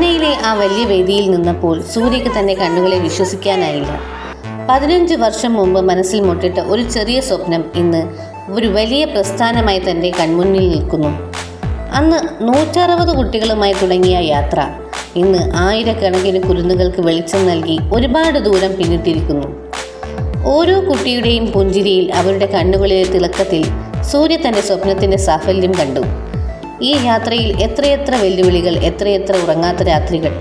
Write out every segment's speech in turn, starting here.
പൂനെയിലെ ആ വലിയ വേദിയിൽ നിന്നപ്പോൾ സൂര്യക്ക് തന്നെ കണ്ണുകളെ വിശ്വസിക്കാനായില്ല. പതിനഞ്ച് വർഷം മുമ്പ് മനസ്സിൽ മുട്ടിട്ട ഒരു ചെറിയ സ്വപ്നം ഇന്ന് ഒരു വലിയ പ്രസ്ഥാനമായി തന്റെ കൺമുന്നിൽ നിൽക്കുന്നു. അന്ന് നൂറ്ററുപത് കുട്ടികളുമായി തുടങ്ങിയ യാത്ര. ഇന്ന് ആയിരക്കണക്കിന് കുരുന്നുകൾക്ക് വെളിച്ചം നൽകി ഒരുപാട് ദൂരം പിന്നിട്ടിരിക്കുന്നു. ഓരോ കുട്ടിയുടെയും പുഞ്ചിരിയിൽ അവരുടെ കണ്ണുകളിലെ തിളക്കത്തിൽ സൂര്യ തന്റെ സ്വപ്നത്തിന്റെ സാഫല്യം കണ്ടു. ഈ യാത്രയിൽ എത്രയെത്ര വെല്ലുവിളികൾ എത്രയെത്ര ഉറങ്ങാത്ത രാത്രികൾ.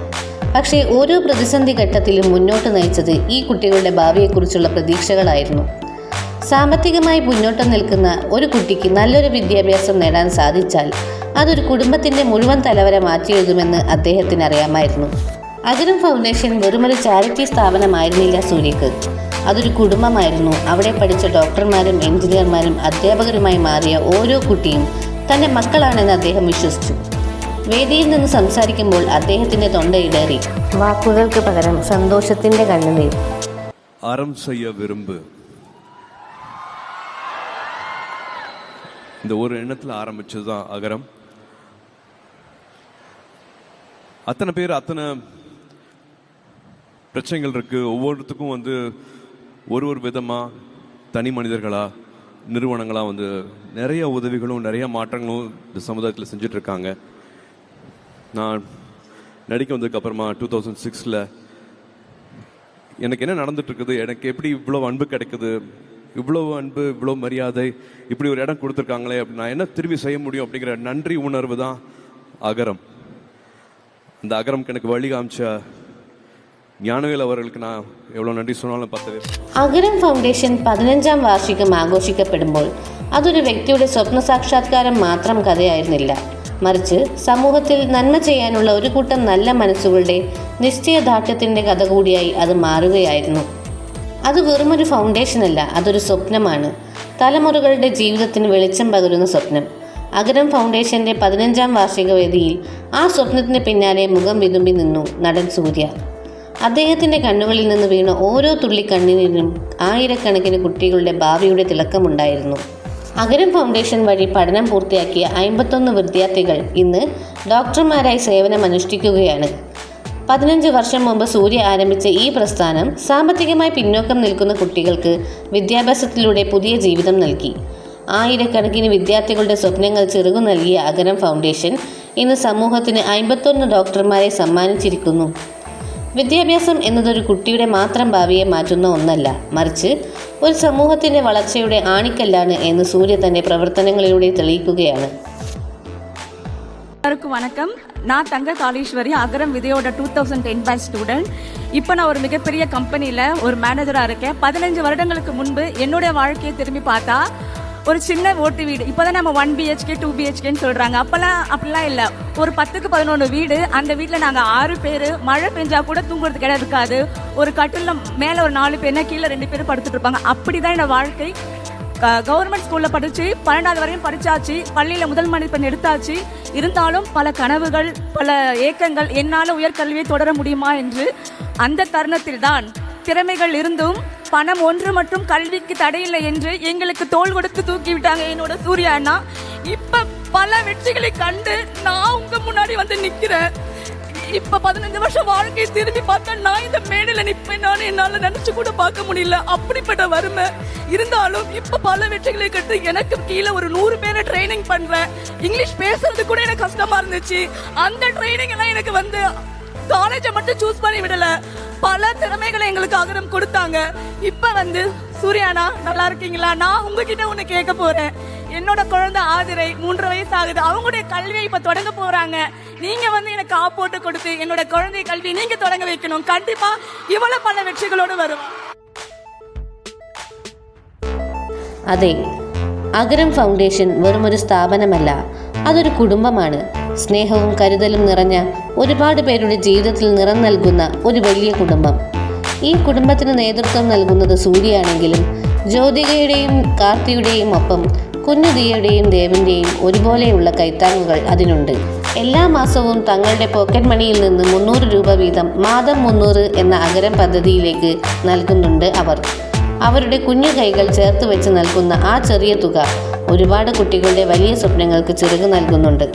പക്ഷേ ഓരോ പ്രതിസന്ധി ഘട്ടത്തിലും മുന്നോട്ട് നയിച്ചത് ഈ കുട്ടികളുടെ ഭാവിയെക്കുറിച്ചുള്ള പ്രതീക്ഷകളായിരുന്നു. സാമ്പത്തികമായി മുന്നോട്ട് നിൽക്കുന്ന ഒരു കുട്ടിക്ക് നല്ലൊരു വിദ്യാഭ്യാസം നേടാൻ സാധിച്ചാൽ അതൊരു കുടുംബത്തിന്റെ മുഴുവൻ തലവര മാറ്റിയെഴുതുമെന്ന് അദ്ദേഹത്തിന് അറിയാമായിരുന്നു അഗരം ഫൗണ്ടേഷൻ വെറുമൊരു ചാരിറ്റി സ്ഥാപനമായിരുന്നില്ല സൂര്യക്ക്. അതൊരു കുടുംബമായിരുന്നു. അവിടെ പഠിച്ച ഡോക്ടർമാരും എഞ്ചിനീയർമാരും അധ്യാപകരുമായി മാറിയ ഓരോ കുട്ടിയും തന്റെ മക്കളാണെന്ന് അദ്ദേഹം വിശ്വസിച്ചു വേദിയിൽ നിന്ന് സംസാരിക്കുമ്പോൾ അദ്ദേഹത്തിന്റെ തൊണ്ടയിടേറി വാക്കുകൾക്ക് പകരം സന്തോഷത്തിന്റെ കണ്ണുനീർ அறம் செய்ய விரும்பு இந்த ஒரு எண்ணத்தில் ஆரம்பிச்சது தான் அகரம் அத்தனை பேர் அத்தனை பிரச்சனைகள் இருக்கு ஒவ்வொருத்துக்கும் வந்து ஒரு ஒரு விதமா தனி மனிதர்களா நிறுவனங்களாக வந்து நிறைய உதவிகளும் நிறைய மாற்றங்களும் இந்த சமுதாயத்தில் செஞ்சிட்ருக்காங்க. நான் நடிக்க வந்ததுக்கு அப்புறமா டூ தௌசண்ட் சிக்ஸில் எனக்கு என்ன நடந்துட்டுருக்குது எனக்கு எப்படி இவ்வளோ அன்பு கிடைக்குது இவ்வளோ அன்பு இவ்வளோ மரியாதை இப்படி ஒரு இடம் கொடுத்துருக்காங்களே அப்படி நான் என்ன திரும்பி செய்ய முடியும் அப்படிங்கிற நன்றி உணர்வு தான் அகரம். அந்த அகரம் எனக்கு வழி காமிச்ச ஞானவேல் அவர்களுக்கு நான் எவ்வளோ நன்றி சொன்னாலும் பத்தவே അഗരം ഫൗണ്ടേഷൻ പതിനഞ്ചാം വാർഷികം ആഘോഷിക്കപ്പെടുമ്പോൾ അതൊരു വ്യക്തിയുടെ സ്വപ്ന സാക്ഷാത്കാരം മാത്രം കഥയായിരുന്നില്ല മറിച്ച് സമൂഹത്തിൽ നന്മ ചെയ്യാനുള്ള ഒരു കൂട്ടം നല്ല മനസ്സുകളുടെ നിശ്ചയദാർഢ്യത്തിൻ്റെ കഥ കൂടിയായി അത് മാറുകയായിരുന്നു അത് വെറുമൊരു ഫൗണ്ടേഷനല്ല അതൊരു സ്വപ്നമാണ് തലമുറകളുടെ ജീവിതത്തിന് വെളിച്ചം പകരുന്ന സ്വപ്നം അഗരം ഫൗണ്ടേഷന്റെ പതിനഞ്ചാം വാർഷിക വേദിയിൽ ആ സ്വപ്നത്തിന് പിന്നാലെ മുഖം വിതുമ്പി നിന്നു നടൻ സൂര്യ അദ്ദേഹത്തിന്റെ കണ്ണുകളിൽ നിന്ന് വീണ ഓരോ തുള്ളി കണ്ണീരിനും ആയിരക്കണക്കിന് കുട്ടികളുടെ ഭാവിയുടെ തിളക്കമുണ്ടായിരുന്നു. അഗരം ഫൗണ്ടേഷൻ വഴി പഠനം പൂർത്തിയാക്കിയ അമ്പത്തൊന്ന് വിദ്യാർത്ഥികൾ ഇന്ന് ഡോക്ടർമാരായി സേവനം അനുഷ്ഠിക്കുകയാണ് പതിനഞ്ച് വർഷം മുമ്പ് സൂര്യ ആരംഭിച്ച ഈ പ്രസ്ഥാനം സാമ്പത്തികമായി പിന്നോക്കം നിൽക്കുന്ന കുട്ടികൾക്ക് വിദ്യാഭ്യാസത്തിലൂടെ പുതിയ ജീവിതം നൽകി. ആയിരക്കണക്കിന് വിദ്യാർത്ഥികളുടെ സ്വപ്നങ്ങൾ ചെറുകു നൽകിയ അഗരം ഫൗണ്ടേഷൻ ഇന്ന് സമൂഹത്തിന് അമ്പത്തൊന്ന് ഡോക്ടർമാരെ സമ്മാനിച്ചിരിക്കുന്നു. വിദ്യാഭ്യാസം എന്നതൊരു കുട്ടിയുടെ മാത്രം ഭാവിയെ മാറ്റുന്ന ഒന്നല്ല മറിച്ച് ഒരു സമൂഹത്തിന്റെ വളർച്ചയുടെ ആണിക്കല്ലാണ് എന്ന് സൂര്യ തന്റെ പ്രവർത്തനങ്ങളിലൂടെ തെളിയിക്കുകയാണ് எல்லாருக்கும் வணக்கம் நான் தங்க Kaleeswari Agaram விதையோட two thousand ten batch student இப்போ நான் ஒரு மிகப்பெரிய கம்பெனியில் ஒரு மேனேஜராக இருக்கேன் பதினஞ்சு வருடங்களுக்கு முன்பு என்னுடைய வாழ்க்கையை திரும்பி பார்த்தா ஒரு சின்ன ஓட்டு வீடு. இப்போதான் நம்ம ஒன் பிஹெச்கே டூ பிஹெச்கேன்னு சொல்கிறாங்க அப்போல்லாம் அப்படிலாம் இல்லை. ஒரு பத்துக்கு பதினொன்று வீடு. அந்த வீட்டில் நாங்கள் ஆறு பேர். மழை பெஞ்சால் கூட தூங்குறதுக்கு இடம் இருக்காது. ஒரு கட்டில் மேலே ஒரு நாலு பேர்னா கீழே ரெண்டு பேரும் படுத்துட்டு இருப்பாங்க. அப்படிதான் என்னோட வாழ்க்கை. கவர்மெண்ட் ஸ்கூலில் படித்து பன்னெண்டாவது வரையும் படித்தாச்சு பள்ளியில் முதல் மதிப்பெண் எடுத்தாச்சு. இருந்தாலும் பல கனவுகள் பல ஏக்கங்கள் என்னால் உயர்கல்வியை தொடர முடியுமா என்று அந்த தருணத்தில் தான் திறமைகள் இருந்தும் பணம் ஒன்று மற்றும் கல்விக்கு தடையில்லை என்று எங்களுக்கு தோள் கொடுத்து தூக்கி விட்டாங்க என்னோட சூர்யா அண்ணா. இப்ப பல வெற்றிகளை கண்டு நான் உங்க முன்னாடி வந்து நிக்கிறேன். இப்ப பதினஞ்சு வருஷம் வாழ்க்கையை திரும்பி பார்த்தா நான் இந்த மேடையில நிற்பேன் நான் என்னால நினைச்சு கூட பார்க்க முடியல. அப்படிப்பட்ட வறுமை இருந்தாலும் இப்ப பல வெற்றிகளை கட்டு எனக்கு கீழே ஒரு நூறு பேரை ட்ரைனிங் பண்றேன். இங்கிலீஷ் பேசுறது கூட எனக்கு கஷ்டமா இருந்துச்சு. அந்த ட்ரைனிங் எல்லாம் எனக்கு வந்து காலேஜை மட்டும் சூஸ் பண்ணி விடல. பல திறமைகளை எங்களுக்கு அகரம் கொடுத்தாங்க இப்ப வந்து சூர்யானா நல்லா இருக்கீங்களா நான் உங்ககிட்ட ஒண்ணு கேட்க போறேன் என்னோட குழந்தை ஆதிரை மூன்று வயசு ஆகுது அவங்களுடைய கல்வியை இப்ப தொடங்க போறாங்க நீங்க வந்து எனக்கு காப்போட்டு கொடுத்து என்னோட குழந்தை கல்வி நீங்க தொடங்க வைக்கணும் கண்டிப்பா இவ்வளவு பல வெற்றிகளோடு வருவா അതെ അഗരം ഫൗണ്ടേഷൻ വെറുമൊരു സ്ഥാപനമല്ല അതൊരു കുടുംബമാണ് സ്നേഹവും കരുതലും നിറഞ്ഞ ഒരുപാട് പേരുടെ ജീവിതത്തിൽ നിറം നൽകുന്ന ഒരു വലിയ കുടുംബം. ഈ കുടുംബത്തിന് നേതൃത്വം നൽകുന്നത് സൂര്യയാണെങ്കിലും ജ്യോതികയുടെയും കാർത്തിയുടെയും ഒപ്പം കുഞ്ഞുദിയയുടെയും ദേവന്റെയും ഒരുപോലെയുള്ള കൈത്താങ്ങുകൾ അതിനുണ്ട് എല്ലാ മാസവും തങ്ങളുടെ പോക്കറ്റ് മണിയിൽ നിന്ന് മുന്നൂറ് രൂപ വീതം മാതം മുന്നൂറ് എന്ന അകരം പദ്ധതിയിലേക്ക് നൽകുന്നുണ്ട് അവർ. അവരുടെ കുഞ്ഞു കൈകൾ ചേർത്ത് വെച്ച് നൽകുന്ന ആ ചെറിയ തുക ഒരുപാട് കുട്ടികളുടെ വലിയ സ്വപ്നങ്ങൾക്ക് ചിറക് നൽകുന്നുണ്ട്.